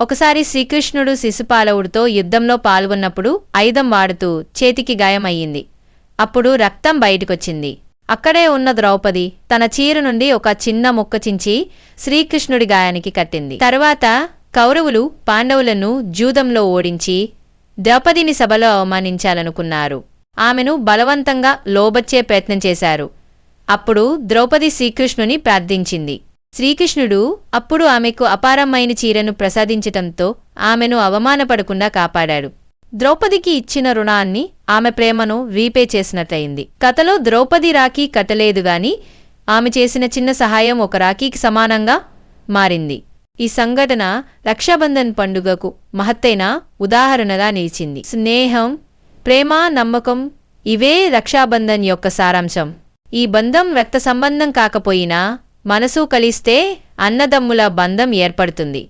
ఒకసారి శ్రీకృష్ణుడు శిశుపాలవుడితో యుద్ధంలో పాల్గొన్నప్పుడు ఆయుధం వాడుతూ చేతికి గాయమయ్యింది. అప్పుడు రక్తం బయటకొచ్చింది. అక్కడే ఉన్న ద్రౌపది తన చీర నుండి ఒక చిన్న ముక్క చించి శ్రీకృష్ణుడి గాయానికి కట్టింది. తర్వాత కౌరవులు పాండవులను జూదంలో ఓడించి ద్రౌపదిని సభలో అవమానించాలనుకున్నారు. ఆమెను బలవంతంగా లోబచ్చే ప్రయత్నం చేశారు. అప్పుడు ద్రౌపది శ్రీకృష్ణుని ప్రార్థించింది. శ్రీకృష్ణుడు అప్పుడు ఆమెకు అపారమైన చీరను ప్రసాదించటంతో ఆమెను అవమానపడకుండా కాపాడాడు. ద్రౌపదికి ఇచ్చిన రుణాన్ని ఆమె ప్రేమను వీపే చేసినట్లయింది కథలో ద్రౌపది రాఖీ కట్టలేదు గాని ఆమె చేసిన చిన్న సహాయం ఒక రాఖీకి సమానంగా మారింది. ఈ సంఘటన రక్షాబంధన్ పండుగకు మహత్తైన ఉదాహరణగా నిలిచింది. స్నేహం ప్రేమ నమ్మకం ఇవే రక్షాబంధన్ యొక్క సారాంశం. ఈ బంధం రక్త సంబంధం కాకపోయినా మనసు కలిస్తే అన్నదమ్ముల బంధం ఏర్పడుతుంది.